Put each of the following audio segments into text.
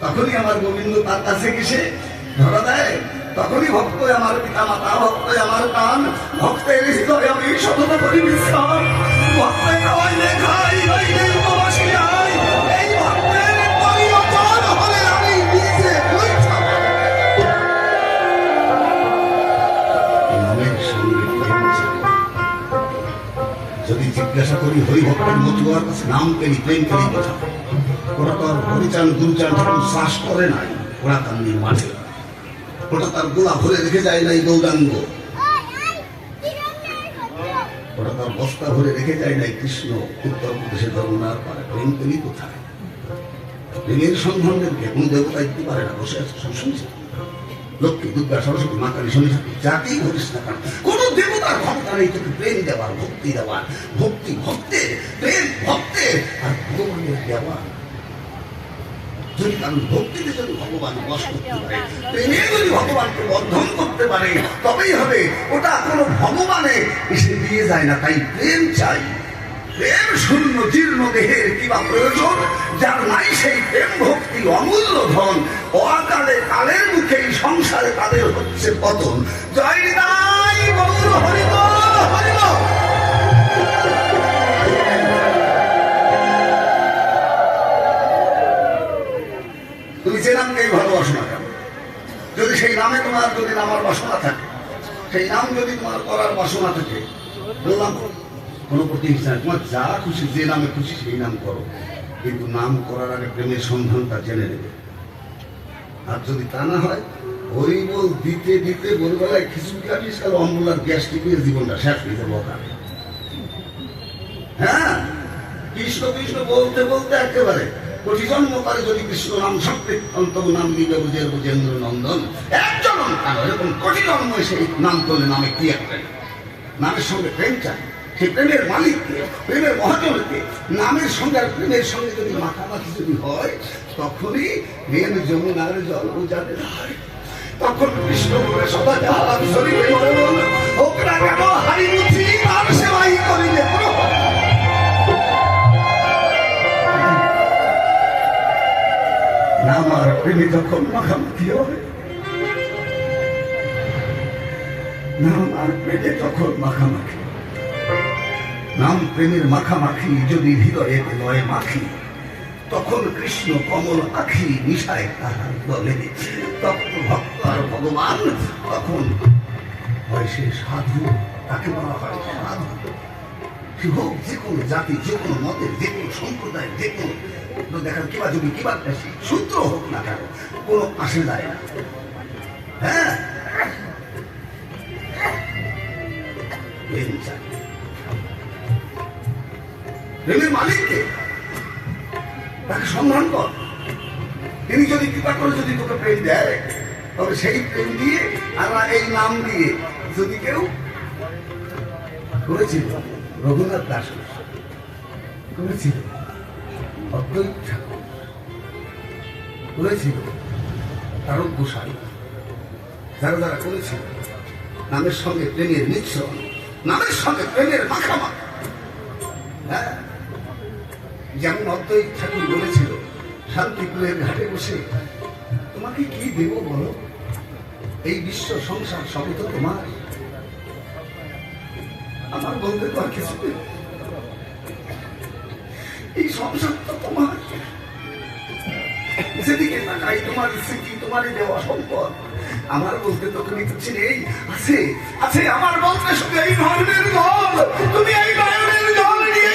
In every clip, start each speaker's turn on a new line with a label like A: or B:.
A: তখনই আমার গোবিন্দ তার কাছে গেছে ধরা দেয়। তখনই ভক্ত আমার পিতা মাতা ভক্ত আমার প্রাণ, ভক্তের হৃদয়ে আমি সতত করি বিশ্রাম ভক্তের জিজ্ঞাসা করি হরিভক্তের মতুয়ার কাছে নাম পেলি, প্রেম পেলি কথা ওরা তো আর হরিচান গুরুচান ঠাকুর শ্বাস করে নাই, ওরা কান্দির মাঠে ওটা তার গোলা ভরে রেখে যায় নাই গৌরাঙ্গ। ওটা তার বস্তা ভরে রেখে যায় নাই কৃষ্ণ, উত্তর প্রদেশে যমুনার পারে। প্রেম পেলি কোথায়? প্রেমের সন্ধান দেবকে কোন দেবতা দিতে পারে না, বসে আছে সব শুনছে। লক্ষ্মী, দুর্গা, সরস্বতী, মা কালী, শনি ঠাকুর, যাকেই ধরিস না কেন তোকে প্রেম দেওয়ার ভক্তি দেওয়ার ভক্তি ভক্তের প্রেম ভক্তের আর ভগবানের দেওয়ার যদি কারণ ভক্তিতে যদি ভগবান করতে পারে প্রেমে যদি ভগবানকে করতে পারে তবেই হবে ওটা কোনো ভগবানে এসে দিয়ে যায় না তাই প্রেম চাই প্রেম শূন্য জীর্ণ দেহের প্রয়োজন যার নাই সেই প্রেম ভক্তি অমূল্য ধন অকালে কালের মুখে সংসারে তাদের হচ্ছে পতন জয় নাই হরিব তুমি যে নামকেই ভালোবাসো না কেন? যদি সেই নামে তোমার যদি নামার বাসনা থাকে, সেই নাম যদি তোমার করার বাসনা থাকে, বললাম, কোনো প্রতিহিংসা। তোমার যা খুশি, যে নামে খুশি, সেই নাম করো। কিন্তু নাম করার আগে প্রেমের সন্ধানটা জেনে নেবে। আর যদি তা না হয়, ওই বল দিতে দিতে ভোরবেলায় খিচুড়ি কাটিস আর অম্বুলার গ্যাস টিপিয়ে জীবনটা শেষ হয়ে যাব হ্যাঁ? কৃষ্ণ কৃষ্ণ বলতে বলতে একেবারে কোটি জন্ম করে যদি কৃষ্ণ নাম অন্তম নাম নিবে বুঝে বুঝেন্দ্র নন্দন, একজন কেন এরকম কোটি জন্ম সেই নাম করলে নামে কি একটা? নামের সঙ্গে প্রেম চাই সেই প্রেমের মালিককে প্রেমের মহাজনকে নামের সঙ্গে আর প্রেমের সঙ্গে যদি মাখামাখি যদি হয়, তখনই প্রেম যমুনার জল বোঝাতে হয়। তখন কৃষ্ণ বলে, সদা যাহার শরীরে না মুছি তার সেবাই করিলে আর প্রেমে যখন মাখামাখি হবে নাম আর প্রেমে যখন মাখামাখি। নাম প্রেমের মাখামাখি যদি হৃদয়ে লয়ে মাখি, তখন কৃষ্ণ কমল আখি নিশায় তাহার দলে। তখন ভক্ত আর ভগবান, তখন সে সাধু, তাকে বলা হয় সাধু। সে হোক যে কোনো জাতি, যে কোনো মতের যে কোনো সম্প্রদায়, যে কোনো দেখার কিবা যদি কিবা সূত্র হোক না কেন, কোনো আসে যায় না। হ্যাঁ? প্রেমের মালিককে তাকে সন্ধান কর। তিনি যদি কৃপা করে যদি তোকে প্রেম দেয়, তবে সেই প্রেম দিয়ে আর এই নাম দিয়ে যদি কেউ করেছিল, রঘুনাথ দাস করেছিল, অদ্বৈত ঠাকুর করেছিল, তারক গোসাই যারা যারা করেছিল। নামের সঙ্গে প্রেমের মিশ্রণ, নামের সঙ্গে প্রেমের মাখামা হ্যাঁ? যেমন অদ্বৈত ঠাকুর বলেছিল শান্তিপুরের ঘাটে বসে তোমাকে কি দেব বলো? এই বিশ্ব সংসার সবই তো তোমার। আমার বলতে তো আর কিছু। এই সংসার তো তোমার। যেদিকে তাকাই তোমার স্মৃতি, তোমারই দেওয়া সম্পদ। আমার বলতে তো তুমি কিছু নেই। আছে আছে, আমার বলতে শুধু এই ধরনের জল তুমি এই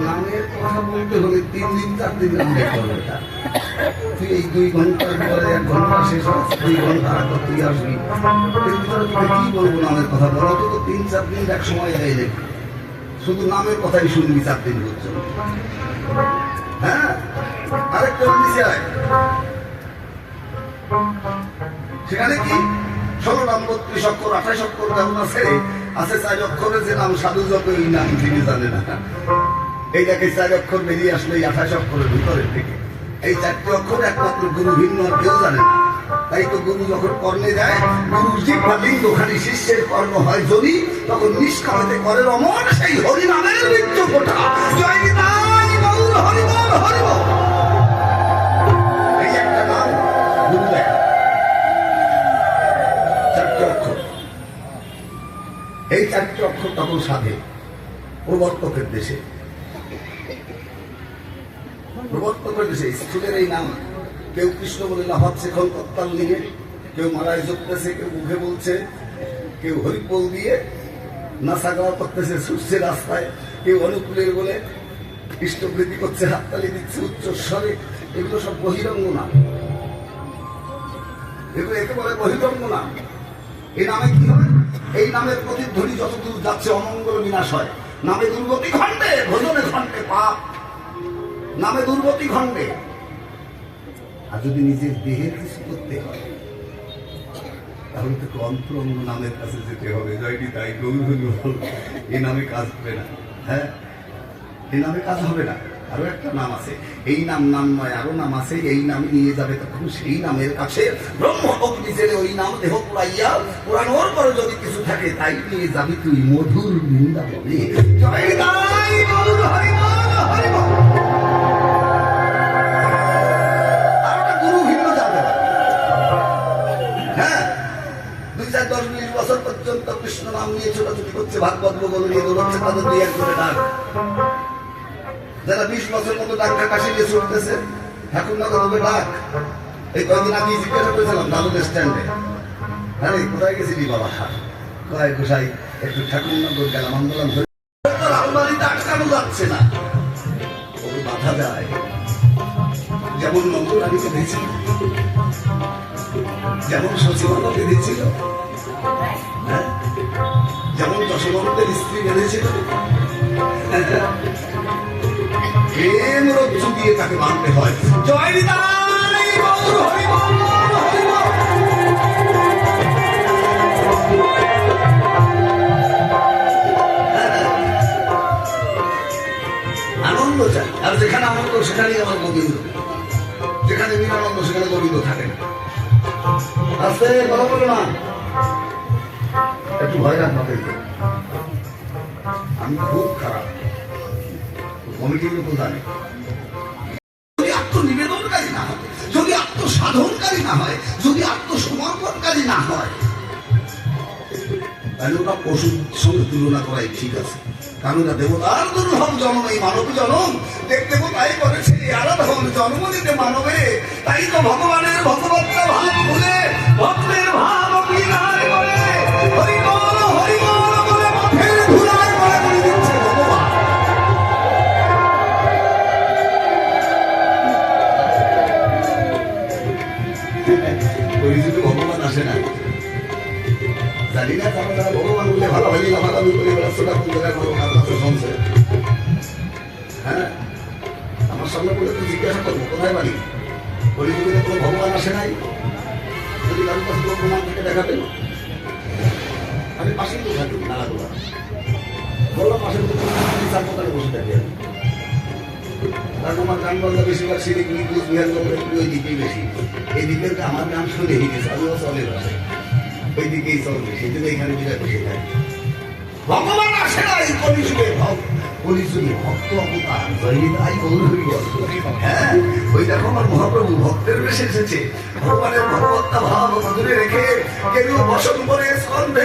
A: নামের কথা? বলতে তিন দিন কথা শুধু নামের কথাই শুনবি চার দিন পর্যন্ত হ্যাঁ? আয়। সেখানে কি? ষোলো নাম, বত্রিশ অক্ষর, আঠাশ অক্ষর আছে আছে চার অক্ষরে যে নাম, সাধু যত এই নাম তিনি জানে না। এই দেখে চার অক্ষর বেরিয়ে আসলে আঠাশ অক্ষরের ভিতরের থেকে। এই চারটি অক্ষর একমাত্র গুরু ভিন্ন কেউ জানে না। তাই তো গুরু যখন কর্ণে যায় গুরুর জিহ্বা লিঙ্গ খালি শিষ্যের কর্ণ হয় যদি তখন নিষ্কামতে করে অমর সেই হরি নামের মৃত্যু ফোটা। জয় নিতাই গৌর হরিবল হরিবল এই একটা নাম গুরু চারটে অক্ষর। এই চারটে অক্ষর তখন সাধে, প্রবর্তকের দেশে। প্রবর্তকের এই নাম, কেউ কৃষ্ণ বলে লাফাচ্ছে, এখন তত্তাল নিয়ে, কেউ মারায় জপতেছে কেউ মুখে বলছে, কেউ হরিপল দিয়ে নাসা গাওয়া করতেছে, ছুটছে রাস্তায়, কেউ অনুকূলের বলে ইষ্টবৃদ্ধি করছে, হাততালি দিচ্ছে, উচ্চ স্বরে, এগুলো সব বহিরঙ্গ নাম। এগুলো একে বলে বহিরঙ্গ নাম। এই নামে কি হয়? এই নামের প্রতি প্রতিধ্বনি যতদূর যাচ্ছে, অমঙ্গল বিনাশ হয়। নামে দুর্গতি খণ্ডে ভোজনে খণ্ডে পাপ। নামে দুর্গতি খণ্ডে আর যদি নিজের দেহের কিছু করতে হয়, তাহলে তো অন্তরঙ্গ নামের কাছে যেতে হবে। জয়টি তাই গৌর এ নামে কাজ হবে না। হ্যাঁ? এ নামে কাজ হবে না। আরও একটা নাম আছে। এই নাম নাম নয়, আরও নাম আছে, এই নাম নিয়ে যাবে তখন সেই নামের কাছে ব্রহ্ম অগ্নি জেলে ওই নাম দেহ পুরাইয়া যদি কিছু থাকে, তাই নিয়ে যাবি তুই মধুর গুরু ভিন্ন হ্যাঁ দশ বছর পর্যন্ত কৃষ্ণ নাম নিয়ে ছোটাছুটি করছে, ভাগবত বগল নিয়ে তাদের দুই এক করে ডাক যারা বিশ বছর মতো ডাক্তার কাশি নিয়ে ছুটতেছে ঠাকুরনগর হবে ডাক। এই কয়েকদিন আমি জিজ্ঞাসা করেছিলাম দাদুর স্ট্যান্ডে আরে, কোথায় গেছিলি বাবা? কয় কোথায় একটু ঠাকুরনগর গেলাম আমি বললাম "ধরে তোর আলমারিতে আটকানো যাচ্ছে না। ওকে বাধা দেয়। যেমন নন্দরানী বেঁধেছিল, যেমন সচিবালয় বেঁধেছিল হ্যাঁ? যেমন যশোবন্তের স্ত্রী বেঁধেছিল প্রেম রজ্জু দিয়ে তাকে মানতে হয়। জয় নিতাই। আনন্দ চাই। আর যেখানে আনন্দ সেখানেই আমার গোবিন্দ। যেখানে নিরানন্দ সেখানে গোবিন্দ থাকে না। আস্তে কথা বলো না। একটু ভয় রাখ মাথায় আমি খুব খারাপ। কমিটির জানে যদি আত্মনিবেদনকারী না হয়, যদি আত্মসাধনকারী না হয়, যদি আত্মসমর্পণকারী না হয়, তাহলে ওটা পশুর সঙ্গে তুলনা করাই ঠিক আছে। কারণ দেবতার দুর্ভব জন্ম, এই মানব জন্ম। দেখতে তাই করেছে আরাধন জন্ম দিতে মানবে। তাই তো ভগবানের হ্যাঁ ওই দেখো আমার মহাপ্রভু, ভক্তের বেশে এসেছে। ভগবানের ভগবত্তা ভাব রেখে কেউ বসন করে স্কন্ধে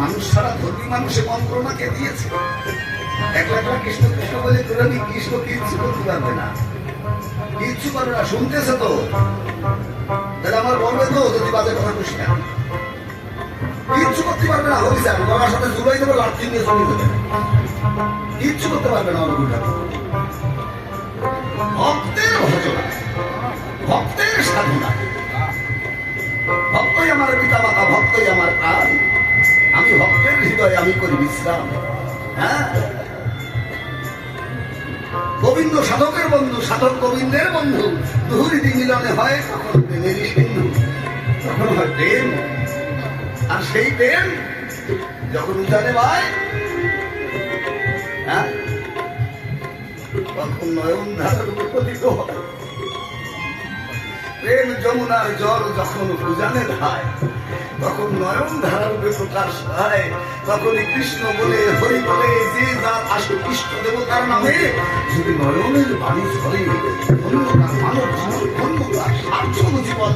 A: মানুষ ছাড়া ধর্মী মানুষে মন্ত্রণাকে দিয়েছে। কৃষ্ণ কৃষ্ণ বলে কৃষ্ণ কিচ্ছু করতে পারবে না? কিচ্ছু না, শুনতেছে তো। তাহলে আমার বলবে তো যদি বাজে কথা খুশি না। কিচ্ছু করতে পারবে না হরিস গলার সাথে জুড়াই দেবে, লাঠি নিয়ে চলে দেবে। কিচ্ছু করতে পারবে না ঠাকুর ভক্তের ভজনা, ভক্তের সাধনা। ভক্তই আমার পিতা মাতা ভক্তই আমার প্রাণ। ভক্তের হৃদয়ে আমি করি বিশ্রাম হ্যাঁ গোবিন্দ সাধকের বন্ধু সাধক গোবিন্দের বন্ধু। দুহুরিদি মিলনে হয় তখন প্রেমেরই সিন্ধু তখন হয় প্রেম আর সেই প্রেম যখন উঠানে ভাই তখন নয়ন ধারার উপদিত হয় প্রেম যমুনার জল যখন উজানে ধায় তখন নয়ন ধারার প্রকাশ পায় তখন কৃষ্ণ বলে, হরি বলে, যে যার আসে কৃষ্ণ দেবতার নামে, যদি নয়নের বাণী ধরে ধন্যতার মানব জীবন সার্থক জীবন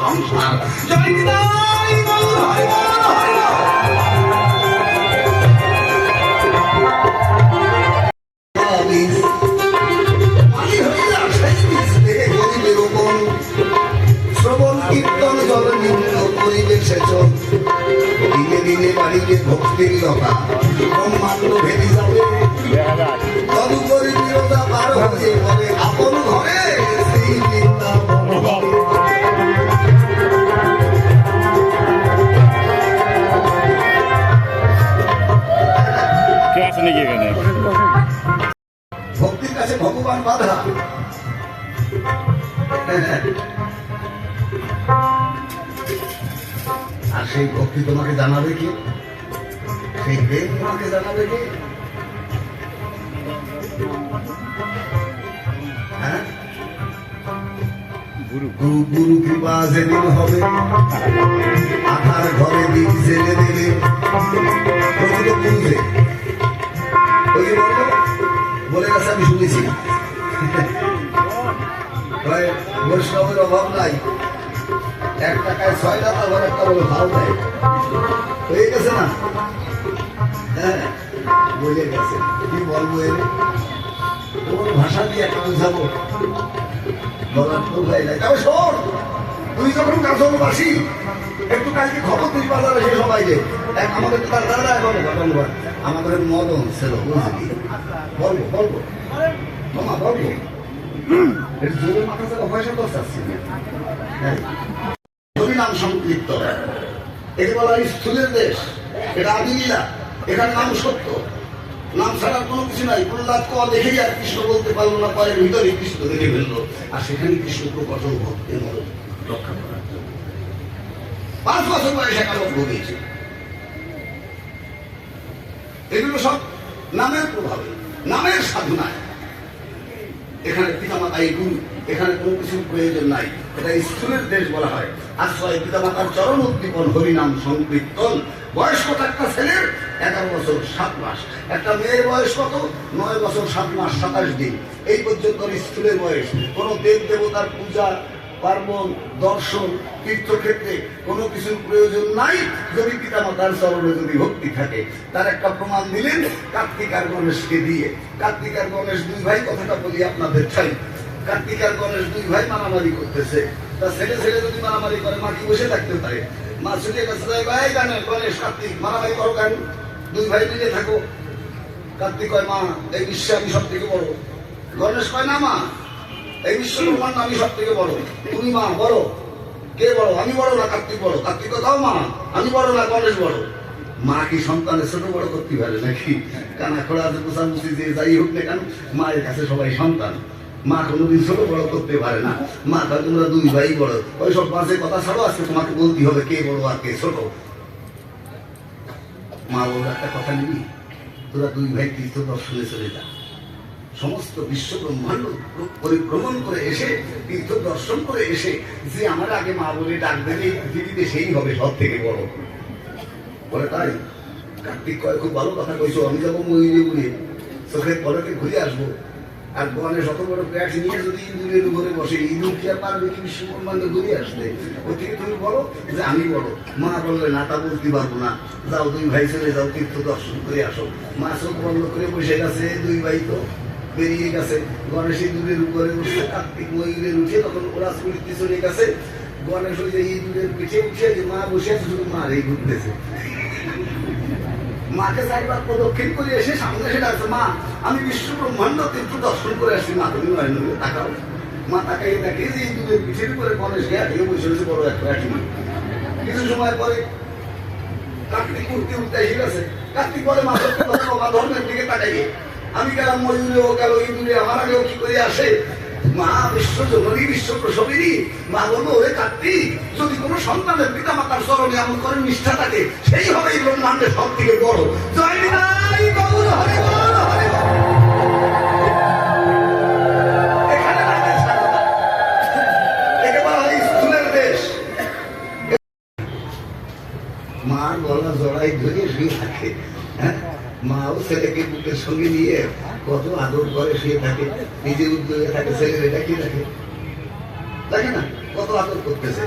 A: সংসার জয় নিতাই ভক্তির লতা ব্রহ্মাণ্ড ভেঙে যাবে তদুপরি বিরোধা পার হয়ে পরে আপন ঘরে আর সেই ভক্তি তোমাকে জানাবে কি? সেই জানাবে কি হ্যাঁ?
B: গুরু
A: কৃপা যেদিন হবে আধার ঘরে দিন জেলে দেবে। প্রকৃত ওই যে বলে গেছে আমি শুনেছি। বৈষ্ণবের অভাব নাই। এক টাকায় ছয় টাকা আবার একটা বলে ভাও দেয়। হয়ে গেছে না? বলে গেছে। কি বলব এর ভাষা দিয়ে একটা বুঝাবো বলার তো তবে শোন তুই যখন কাজলবাসী, একটু কালকে খবর বাজারে সে সবাই যে এক আমাদের তার দাদা এখন আমাদের মদন ছিল বুঝলি? বলব বলব মামা বলব এটা জোরে মাথা হ্যাঁ। হরিনাম সংকীর্ত বলা স্থূলের দেশ। এটা আদিলীলা এখানে নাম সত্য। নাম ছাড়ার কোনো কিছু নাই। প্রহ্লাদ ক দেখেই আর কৃষ্ণ বলতে পারল না, পায়ের ভিতরে কৃষ্ণ দেখে ফেলল। আর সেখানে কৃষ্ণ প্রকটন ভক্তের মতো রক্ষা করার জন্য। পাঁচ বছর বয়সে একাবত ভোগেছে এগুলো সব নামের প্রভাবে। নামের সাধনায়। এখানে পিতামাতা এই গুরু। এখানে কোনো কিছুর প্রয়োজন নাই। এটা স্কুলের দেশ বলা হয়। আশ্রয় পিতামাতার চরণ উদ্দীপন, হরিনাম, সংকীর্তন। বয়স্ক একটা ছেলের এগারো বছর, সাত মাস। একটা মেয়ের বয়স কত? নয় বছর, সাত মাস, সাতাশ দিন। এই পর্যন্ত স্কুলের বয়স। কোন দেব দেবতার পূজা, পার্বণ, দর্শন, তীর্থক্ষেত্রে কোনো কিছুর প্রয়োজন নাই যদি পিতামাতার চরণে যদি ভক্তি থাকে। তার একটা প্রমাণ দিলেন কার্তিক আর গণেশকে দিয়ে। কার্তিক আর গণেশ দুই ভাই, কথাটা বলি আপনাদের চাই। কার্তিক আর গণেশ দুই ভাই মারামারি করতেছে। তা ছেলে ছেলে যদি মারামারি করে, মা কি বসে থাকতে পারে? মা ছুটে গেছে যাই ভাই জানে গণেশ কার্তিক, মারামারি করো কেন? দুই ভাই মিলে থাকো। কার্তিক কয়, মা, এই বিশ্বে আমি সব থেকে বড়। গণেশ কয়, না, মা, এই বিশ্ব ব্রহ্মাণ্ড আমি সব থেকে বড়। তুমি, মা, বড়? কে বড়? আমি বড় না কার্তিক বড়? কার্তিক তাও মা, আমি বড় না গণেশ বড়। মা কি সন্তানের ছোট বড় করতে পারে নাকি? কানা আছে পোষামুষি যে যাই হোক না কেন, মায়ের কাছে সবাই সন্তান। মা কোনোদিন ছোট বড় করতে পারে না। মা তোমরা দুই ভাই বড়। ওই সব বাজে কথা ছাড়ো, আজকে তোমাকে বলতে হবে কে বড় আর কে ছোট। মা বলল একটা কথা নিবি? তোরা দুই ভাই তীর্থ দর্শনে চলে যা। সমস্ত বিশ্ব ব্রহ্মাণ্ড পরিভ্রমণ করে এসে তীর্থ দর্শন করে এসে, যে আমার আগে মা বলে ডাক দেবে, পৃথিবীতে সেই হবে সব থেকে বড়। বলে তাই? কার্তিক কয়, খুব ভালো কথা কইছো, আমি যাব ময়ূরে চোখের পলকে ঘুরে আসব। আর গণেশ অত বড় প্যাট নিয়ে যদি ইঁদুরের উপরে বসে, ইঁদুর কি আর পারবে কি বিশ্বব্রহ্মাণ্ড ঘুরে আসতে? ওই থেকে তুমি বলো যে আমি বলো। মা বললে, না, তা বলতে পারব না। যাও দুই ভাই চলে যাও তীর্থ দর্শন করে আসো। মা চোখ বন্ধ করে বসে গেছে, দুই ভাই তো বেরিয়ে গেছে। গণেশ ইঁদুরের উপরে উঠছে, কার্তিক ময়ূরের উঠে তখন ওরা স্মৃতি চলে গেছে। গণেশ ওই যে ইঁদুরের পিঠে উঠে যে মা বসে আছে, শুধু মা রেই ঘুরতেছে। মাকে চাইবার প্রদক্ষিণ করে এসে সামনে এসে ডাকছে মা, আমি বিশ্ব ব্রহ্মাণ্ড তীর্থ দর্শন করে আসছি, মা, তুমি নয় তাকাও। মা তাকাই দেখে যে ইঁদুরের পিঠের উপরে গণেশ গিয়ে থেকে বসে রয়েছে, বড় একটা। কিছু সময় পরে কার্তিক উঠতে উঠতে এসে গেছে। কার্তিক বলে, মা ধর্মের দিকে তাকাই আমি গেলাম ময়ূরে, ও গেল ইঁদুরে, আমার আগেও কি করে আসে? মা বিশ্ব জননী, বিশ্ব প্রসবিনী মা বলব ওরে কার্তিক যদি কোনো সন্তানের পিতা মাতার চরণে এমন করে নিষ্ঠা থাকে, সেই হবে এই ব্রহ্মাণ্ডের সব থেকে বড় দেশ। মার গলা জড়াই ধরে শুয়ে থাকে। হ্যাঁ? মাও ছেলেকে বুকের সঙ্গে নিয়ে কত আদর করে শুয়ে থাকে নিজে উদ্যোগে থাকে ছেলের এটা কি দেখে দেখে না, কত আদর করতেছে।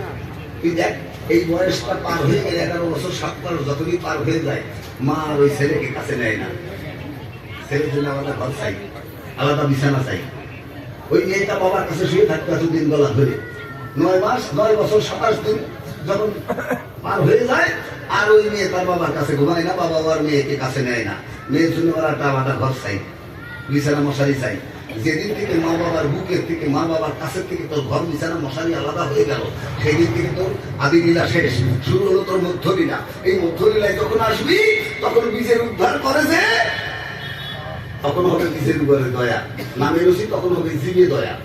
A: তুই দেখ, এই বয়সটা পার হয়ে গেলে এগারো বছর, সাত মাস যতই পার হয়ে যায়, মা আর ওই ছেলেকে কাছে নেয় না। ছেলের জন্য আলাদা ঘর চাই, আলাদা বিছানা চাই। ওই মেয়েটা বাবার কাছে শুয়ে থাকতো এতদিন গলা ধরে। নয় মাস, নয় বছর, সাতাশ দিন যখন পার হয়ে যায়, আর ওই মেয়ে তার বাবার কাছে ঘুমায় না, বাবা আর মেয়েকে কাছে নেয় না। মেয়ের জন্য ওরা একটা আলাদা ঘর চাই। বিছানা মশারি চাই। যেদিন থেকে মা বাবার বুকের থেকে, মা বাবার কাছের থেকে তোর ঘর বিছানা মশারি আলাদা হয়ে গেল সেই দিন থেকে তোর আদি লীলা শেষ। শুরু হলো তোর মধ্যলীলা। এই মধ্যলীলায় যখন আসবি, তখন বীজের উদ্ধার করে যে, তখন হবে বীজের উপরে দয়া। নামের রসি তখন হবে জীবে দয়া।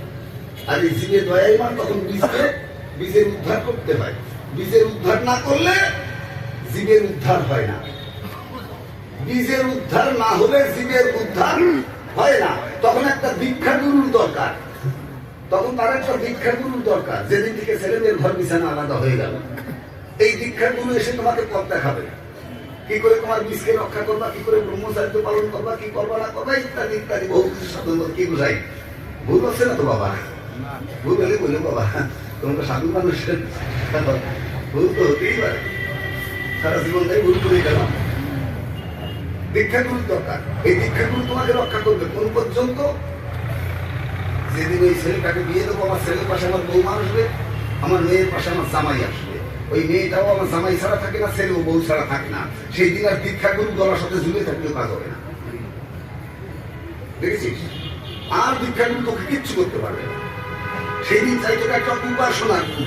A: আর এই জীবে দয়াই মান তখন বীজকে বীজের উদ্ধার করতে হয়। বীজের উদ্ধার না করলে জীবের উদ্ধার হয় না। বীজের উদ্ধার না হলে জীবের উদ্ধার হয় না। তখন একটা দীক্ষা গুরুর দরকার। তখন তার একটা দীক্ষা গুরুর দরকার। যেদিন থেকে ছেলেমেয়ের ঘর বিছানা আলাদা হয়ে গেল। এই দীক্ষা গুরু এসে তোমাকে পথ দেখাবে। কি করে তোমার বিষকে রক্ষা করবা? কি করে ব্রহ্মচার্য পালন করবা? কি করবা না করবা? ইত্যাদি ইত্যাদি। বহু কি বুঝাই? ভুল হচ্ছে না তো বাবা? ভুল হলে বলে বাবা, তোমার সাধু মানুষের ভুল তো হতেই পারে। সারা জীবনটাই ভুল করে গেলাম। দীক্ষাগুরু দরকার। এই দীক্ষাগুরু তোমাকে রক্ষা করবে। কোন পর্যন্ত? যেদিন ওই ছেলেটাকে বিয়ে দেবো, আমার ছেলের পাশে আমার বৌমা আসবে, আমার মেয়ের পাশে আমার জামাই আসবে। ওই মেয়েটাও আমার জামাই ছাড়া থাকে না, ছেলেও বউ ছাড়া থাকে না। সেই দিন আর দীক্ষাগুরু গলার সাথে ঝুলে থাকলেও কাজ হবে না। দেখেছিস? আর দীক্ষাগুরু তোকে কিচ্ছু করতে পারবে না। সেই দিন চাই তোকে একটা উপাসনা কি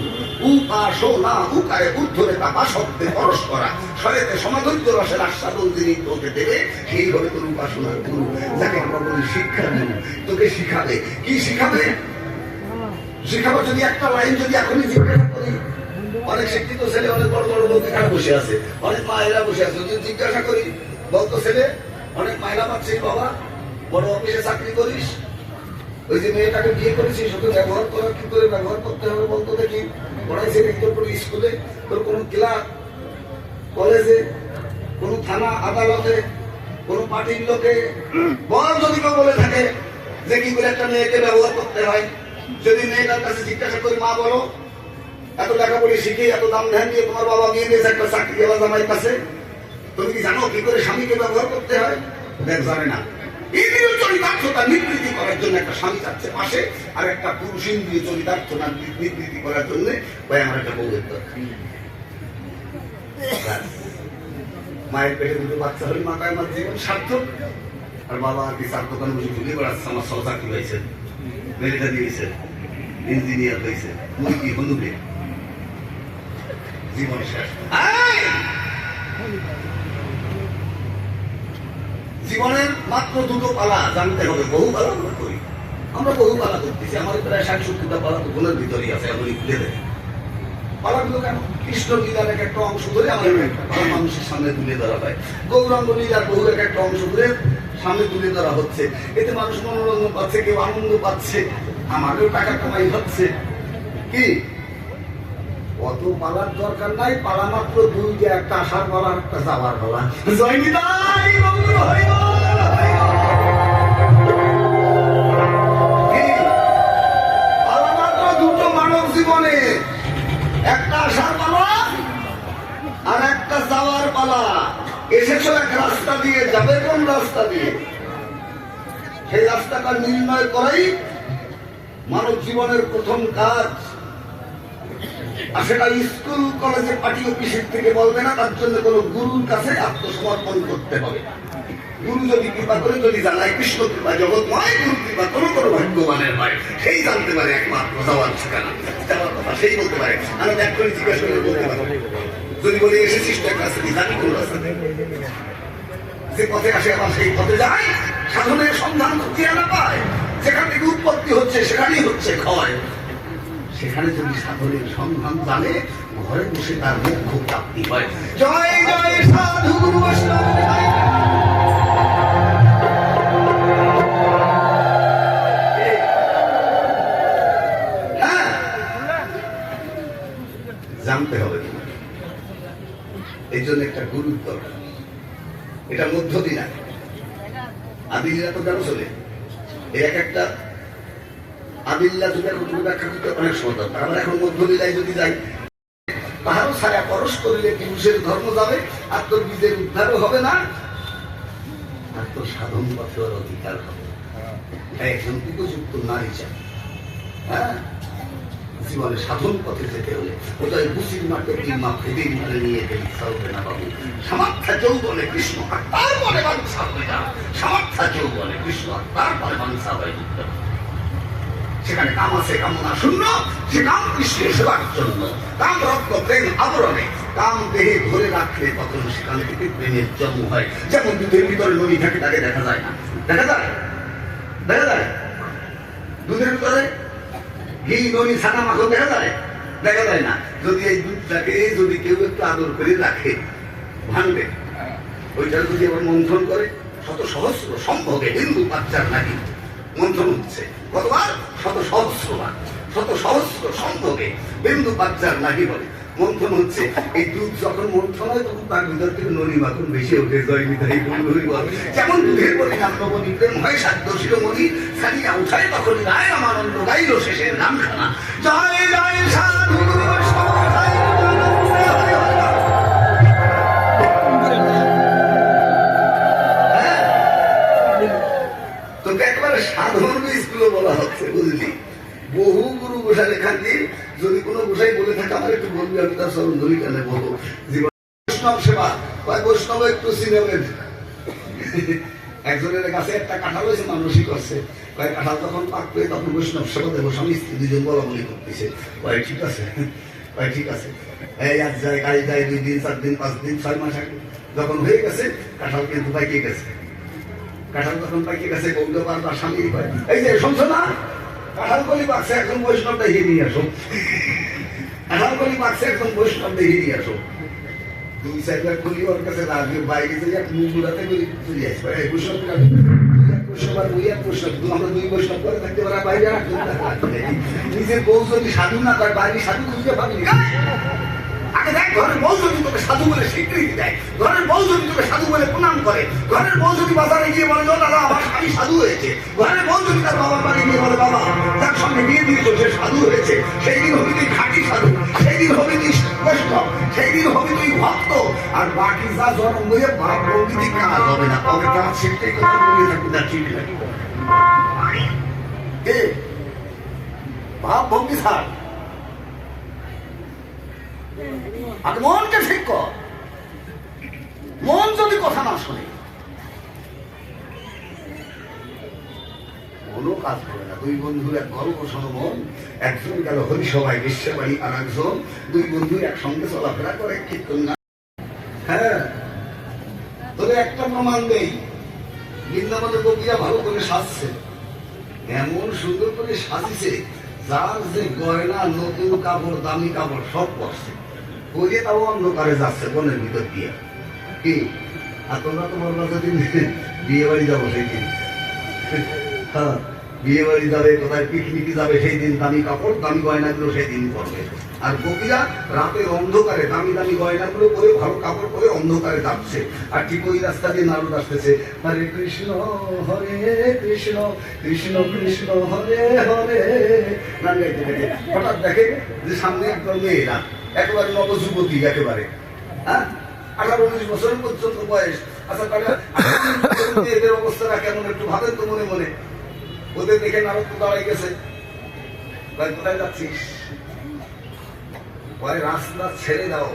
A: উপাসনা উকায় উদ্ধরে তাপা শব্দে পরশ করা স্বরেতে সমাধৈর্য রসের আস্বাদন যিনি তোকে দেবে, সেই হবে তোর উপাসনার গুরু। যাকে আমরা বলি শিক্ষা গুরু। তোকে শিখাবে। কি শিখাবে? শিখাবো যদি একটা লাইন যদি এখনই জিজ্ঞাসা করি। অনেক শিক্ষিত ছেলে, অনেক বড় বড় লোক বসে আছে। অনেক মায়েরা বসে আছে। যদি জিজ্ঞাসা করি, বলতো ছেলে, অনেক মায়েরা পাচ্ছিস বাবা, বড় অফিসে চাকরি করিস? ওই যে মেয়েটাকে বিয়ে করেছিস ওকে ব্যবহার করা কি করে ব্যবহার করতে হবে বলতো দেখি? পড়াইছে তোর কোনো স্কুলে। তোর কোনো ক্লাস কলেজে, কোনো থানা, আদালতে, কোনো পার্টির লোকে, বল যদি কেউ বলে থাকে যে কি করে একটা মেয়েকে ব্যবহার করতে হয়। যদি মেয়েটার কাছে জিজ্ঞাসা করি, মা, বলো, এত লেখাপড়ি শিখে, এত দাম ধ্যান দিয়ে তোমার বাবা নিয়ে নিয়েছে একটা চাকরি গেলা জামাই কাছে, তুমি কি জানো কি করে স্বামীকে ব্যবহার করতে হয়? দেখ, জানে না। ইন্দ্রিয় চরিতার্থতা নিবৃত্তি করার জন্য একটা স্বামী চাচ্ছে পাশে, আর একটা পুরুষ ইন্দ্রিয় চরিতার্থতা নিবৃত্তি করার জন্য ভাই আমার একটা বউয়ের দরকার মায়ের পেটে দুটো বাচ্চা হলে মাথায় আমার জীবন সার্থক। আর বাবা আর কি চার দোকানে বসে ঘুরে বেড়াচ্ছে আমার সব চাকরি হয়েছে। মেডিকেল দিয়েছে, ইঞ্জিনিয়ার হয়েছে, মুরগি বন্ধুকে জীবন শেষ! জীবনের মাত্র দুটো পালা জানতে হবে, বহু পালা আমরা করি। আমরা বহু পালা করতেছি, আমাদের প্রায় ষাট সত্তরটা পালা তো গোলের ভিতরেই আছে, এগুলি খুলে দেয়। পালাগুলো কেন? কৃষ্ণ লীলার এক একটা অংশ ধরে পালা মানুষের সামনে তুলে ধরা হয়। গৌরাঙ্গ লীলার বহু এক একটা অংশ ধরে সামনে তুলে ধরা হচ্ছে। এতে মানুষ মনোরঞ্জন পাচ্ছে, কেউ আনন্দ পাচ্ছে আমারও টাকা কামাই হচ্ছে। কি? অত পালার দরকার নাই, পালা মাত্র দুই যে একটা আসার পালা একটা যাওয়ার পালা জীবনে, একটা আসার আর একটা যাওয়ার পালা। এসেছ এক রাস্তা দিয়ে, যাবে কোন রাস্তা দিয়ে? সেই রাস্তাটা নির্ণয় করাই মানব জীবনের প্রথম কাজ সেটা স্কুল কলেজে পার্টি অফিসের থেকে বলবে না, তার জন্য কোনো গুরুর কাছে আত্মসমর্পণ করতে হবে। গুরু যদি কৃপা করে, যদি জানায় কৃষ্ণ কৃপা, জগৎময় গুরু কৃপা, কোনো কোনো ভাগ্যবানের হয় সেই জানতে পারে একমাত্র যাওয়ার ঠিকানা। কথা সেই বলতে পারে। আমি এক করে জিজ্ঞাসা করে বলতে পারব যদি বলে, এসেছিস তো এক রাস্তা দিয়ে জানি কোন রাস্তা। যে পথে আসে আবার সেই পথে যায়, সাধনের সন্ধান খুঁজিয়ে না পায়। যেখান থেকে উৎপত্তি হচ্ছে, সেখানেই হচ্ছে ক্ষয়। সেখানে যদি সাধনের সন্ধান জানে, ঘরে বসে তার মুখ্য প্রাপ্তি হয়। জয় জয় সাধু বৈষ্ণব আমরা এখন যদি যাই তাহারও ছায়া পরশ করিলে পুরুষের ধর্ম যাবে? আর তোর বীজের উদ্ধারও হবে না? আর তোর সাধন পথের অধিকার হবে তাই একজন উপযুক্ত নারী চাই। হ্যাঁ? জীবনে সাধন পথে যেতে হলে ওটাই বুসির মাঠে তিন মা ফেদিন মানে নিয়ে গেলি চলবে না বাবু? সামার্থা যৌবনে কৃষ্ণ আর তারপরে বাঞ্ছা হয়ে যা সামার্থা যৌবনে কৃষ্ণ আর তারপরে বাঞ্ছা হয়ে হবে। সেখানে কাম আছে, কামনা শূন্য, সে কাম কৃষ্ণের সেবার জন্য। কাম রক্ত, প্রেম, আবরণে। কাম দেহে ধরে রাখলে তখন সেখান থেকে প্রেমের জন্ম হয়। যেমন দুধের ভিতরে নদী থাকে, তাকে দেখা যায় না। দেখা যায়? দেখা যায়? দুধের ভিতরে? ঘি ননি ছানা মাখন দেখা যায়? দেখা যায় না। যদি এই দুধটাকে, যদি কেউ একটু আদর করে রাখে ভাঙবে ওইটা যদি আবার মন্থন করে, শত সহস্র সম্ভবে হিন্দু বাচ্চার নাকি মন্থন হচ্ছে। কতবার শত সহস্রবার, শত সহস্র সম্ভবে বিন্দু বাচ্চার নাকি বলে। মন্থন হচ্ছে, এই দুধ যখন মন্থন হয়, তখন তার ভিতর থেকে ননি মাখন বেশি ওঠে, জয় বল যেমন দুধের বলি নবনী প্রেম হয় সাধ্য শিরোমণি ছাড়িয়া উঠায় তখন রায় আমার অন্য গাইল শেষের নাম খানা জয় জয় সাধু সাধারণ স্কুলে বলা হচ্ছে, বুঝলি? বহু গুরু গোসাই এখান দিয়ে যদি কোনো গোসাই বলে থাকে, আমার একটু বলবি, আমি তার স্মরণ ধরি কেন বলো। জীবন বৈষ্ণব সেবা, কয় বৈষ্ণব? একটু সিনেমের একজনের কাছে একটা কাঁঠাল হয়েছে, মানুষই করছে। কয় কাঁঠাল তখন পাকবে তখন বৈষ্ণব সেবা দেবো, স্বামী স্ত্রী দুজন বলা বলি করতেছে। কয়, ঠিক আছে? কয়, ঠিক আছে। এই আজ যায় কাজ যায় দুই দিন, চার দিন, পাঁচ দিন, ছয় মাস আগে যখন হয়ে গেছে, কাঁঠাল কিন্তু পাইকে গেছে। কাঁঠাল তখন পাইকে গেছে গৌর বারবার স্বামী কয়, এই যে, শুনছো না? কাঁঠাল কলি পাকছে, এখন বৈষ্ণব দেখে নিয়ে আসো। কাঁঠাল কলি পাকছে, এখন বৈষ্ণব দেখে নিয়ে আসো। দুই চারবার খুলি ওর কাছে রাখবে বাইরে যে এক মুখ গুলাতে করে চলে আসবে এই বৈষ্ণব কাকে? তুই এক বৈষ্ণব আর ওই এক বৈষ্ণব আমরা দুই বৈষ্ণব করে থাকতে পারা বাইরে নিজের বউ যদি সাধু না করে বাইরে সাধু খুঁজতে পারবি আগে দেখ, ঘরের বউ যদি তোকে সাধু বলে স্বীকৃতি দেয়, ঘরের বউ করে। ঘরের বউ যদি বাজারে গিয়ে বলে "ও দাদা, আমার স্বামী সাধু হয়েছে। ঘরের বউ যদি তার বাবার বাড়ি গিয়ে বলে, বাবা, তার সঙ্গে বিয়ে দিয়েছ সে সাধু হয়েছে সেই দিন হবি তুই খাঁটি সাধু সেই দিন হবি তুই বৈষ্ণব সেই দিন হবি তুই ভক্ত। আর বাকি যা জন্ম হয়ে বাপ প্রকৃতি কাজ হবে না, তবে কাজ শিখতে কথা বলে থাকবি না ঠিক কে? ভাব ভঙ্গি স্যার। আর মনকে ঠিক কর। মন যদি কথা না শোনে কোনো কাজ করে না। দুই বন্ধু এক গল্প শোনো মন, একজন গেল হরিসভায় বিশ্ববাড়ি আর একজন, দুই বন্ধু একসঙ্গে চলাফেরা করে কীর্তন গান। হ্যাঁ একটা প্রমাণ দেই বৃন্দাবনের গোপীরা ভালো করে সাজছে। এমন সুন্দর করে সাজিছে, যার যে গয়না, নতুন কাপড়, দামি কাপড় সব পড়ছে পরে তাও অন্ধকারে যাচ্ছে বনের ভিতর দিয়ে। কি? আর তোমরা তো বলল যেদিন বিয়ে বাড়ি যাব সেই দিন হ্যাঁ বিয়ে বাড়ি যাবে, কোথায় পিকনিকে যাবে সেই দিন দামি কাপড়, দামি গয়নাগুলো সেই দিন পরবে। আর গোপীরা রাতের অন্ধকারে দামি দামি গয়নাগুলো পরে, ভালো কাপড় পরে অন্ধকারে যাচ্ছে। আর ঠিক ওই রাস্তা দিয়ে নারদ আসতেছে, হরে কৃষ্ণ হরে কৃষ্ণ কৃষ্ণ কৃষ্ণ, হরে হরে। গান হঠাৎ দেখে যে সামনে একদম মেয়েরা, একেবারে নব যুবতী একেবারে। হ্যাঁ? আঠারো উনিশ বছর পর্যন্ত বয়স। আচ্ছা তাহলে এদের অবস্থাটা কেমন একটু ভাবেন তো মনে মনে। ওদের দেখে নারদ তো দাঁড়াই গেছে। ভাই, কোথায় যাচ্ছিস? রাস্তা ছেড়ে দাও।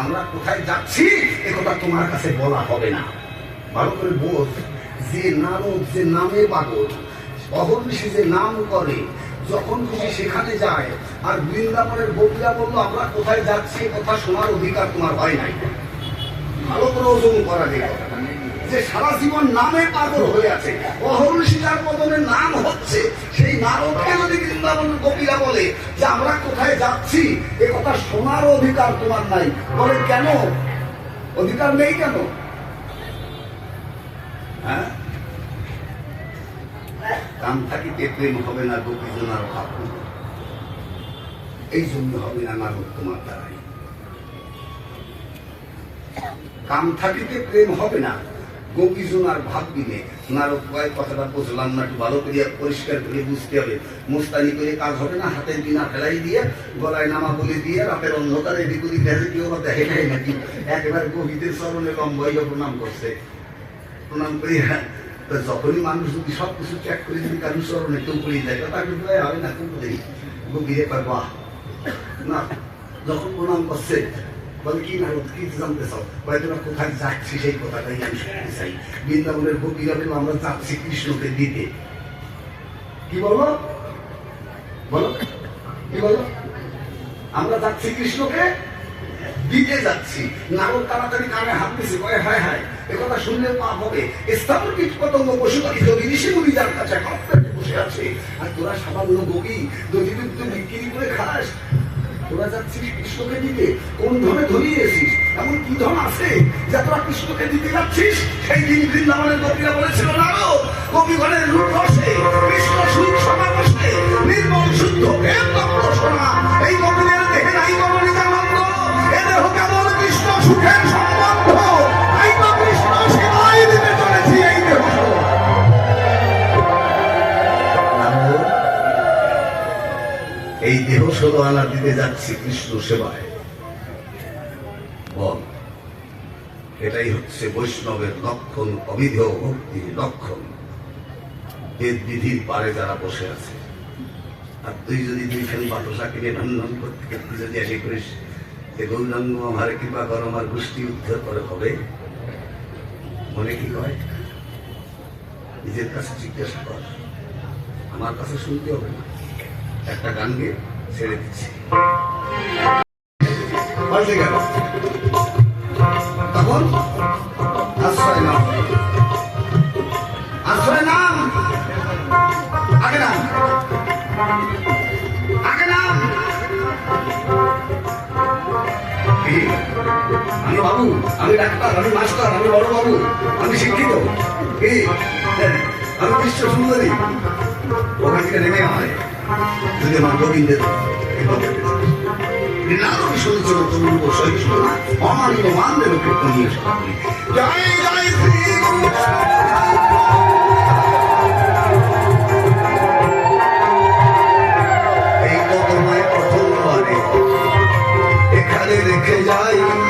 A: আমরা কোথায় যাচ্ছি? এ কথা তোমার কাছে বলা হবে না। ভালো করে যে নারদ যে নামে পাগল অহর্নিশি যে নাম করে, যখন খুশি সেখানে যায়। আর বৃন্দাবনের গোপীরা বলল, আমরা কোথায় যাচ্ছি? কথা শোনার অধিকার তোমার হয় নাই। ভালো করে ওজন করা যায় যে সারা জীবন নামে পাগল হয়ে আছে অহর্নিশি যার বদলে নাম হচ্ছে সেই নারদকে যদি বৃন্দাবন গোপীরা বলে যে আমরা কোথায় যাচ্ছি, এ কথা শোনার অধিকার তোমার নাই। বলে কেন? অধিকার নেই কেন? হ্যাঁ? কাম থাকিতে প্রেম হবে না গোপীজনার ভাব এই জন্য হবে না নারদ তোমার দ্বারাই। কাম থাকিতে প্রেম হবে না। গোপীজন আর ভাববিনে নারদ কয় কথাটা বুঝলাম না, একটু ভালো করে পরিষ্কার করে বুঝতে হবে। মুস্তানি করে কাজ হবে না, হাতের বিনা ফেলাই দিয়ে, গলায় নামা বলে দিয়ে, রাতের অন্ধকারে এদিকে দেখে কেউ দেখে নাই নাকি? একেবারে গভীরের চরণে লম্বাই প্রণাম করছে। প্রণাম করি হ্যাঁ। যখনই মানুষ যদি সব কিছু চেক করে যদি কারণ চরণে কেউ করে যায়, তা বোধহয় হবে না, কেউ বলে গভীরে বাহ! না, যখন প্রণাম করছে বলে, কি না কি জানতে কোথায় যাচ্ছি সেই কথাটাই আমি শুনতে চাই। বৃন্দাবনের গোপীরা বলল আমরা যাচ্ছি কৃষ্ণকে দিতে, কি বলো? বলো, কি বলো? আমরা যাচ্ছি কৃষ্ণকে দিতে যাচ্ছি। নারদ তাড়াতাড়ি কানে হাত দিছে, কয়ে, হায় হায়, এ কথা শুনলে পাপ হবে। স্থাপন কীট পতঙ্গ পশু পাখি যদি ঋষি মুনি যার কাছে বসে আছে। আর তোরা সামান্য গোপী দধি দুধ বিক্রি করে খাস তোরা যাচ্ছিস কৃষ্ণকে দিতে কোন ধনে ধরিয়েছিস এমন কি ধন আছে যা তোরা কৃষ্ণকে দিতে যাচ্ছিস? সেই দিন বৃন্দাবনের গোপীরা বলেছিল না গোপীগণের রূপ বসে, কৃষ্ণ সুখ সভা নির্মল শুদ্ধ দিতে যাচ্ছি কৃষ্ণ সেবায়। বল, এটাই হচ্ছে বৈষ্ণবের লক্ষণ, অবিধেয় ভক্তির লক্ষণ। বেদ বিধির পারে যারা বসে আছে, আর তুই যদি দুইখানি বাতসা কিনে নন্দন করতে করতে যদি এসে করিস যে গৌরাঙ্গ, আমার কৃপা কর, আমার গোষ্ঠী উদ্ধার করে হবে। মনে কি হয়? নিজের কাছে জিজ্ঞাসা কর। আমার কাছে শুনতে হবে না। একটা গান গিয়ে ছেড়ে দিচ্ছি। আমি বাবু আমি ডাক্তার আমি মাস্টার আমি বড় বাবু আমি শিক্ষিত হ্যাঁ, আমি বিশ্ব সুন্দরী ওখান থেকে নেমে হয় যদি আমার গোবিন্দের নানান সূচনা তরুণ সহিষ্ণ অমান্য মানদের উপর পুনিয়ে জয় জয় শ্রী রেখে যাই।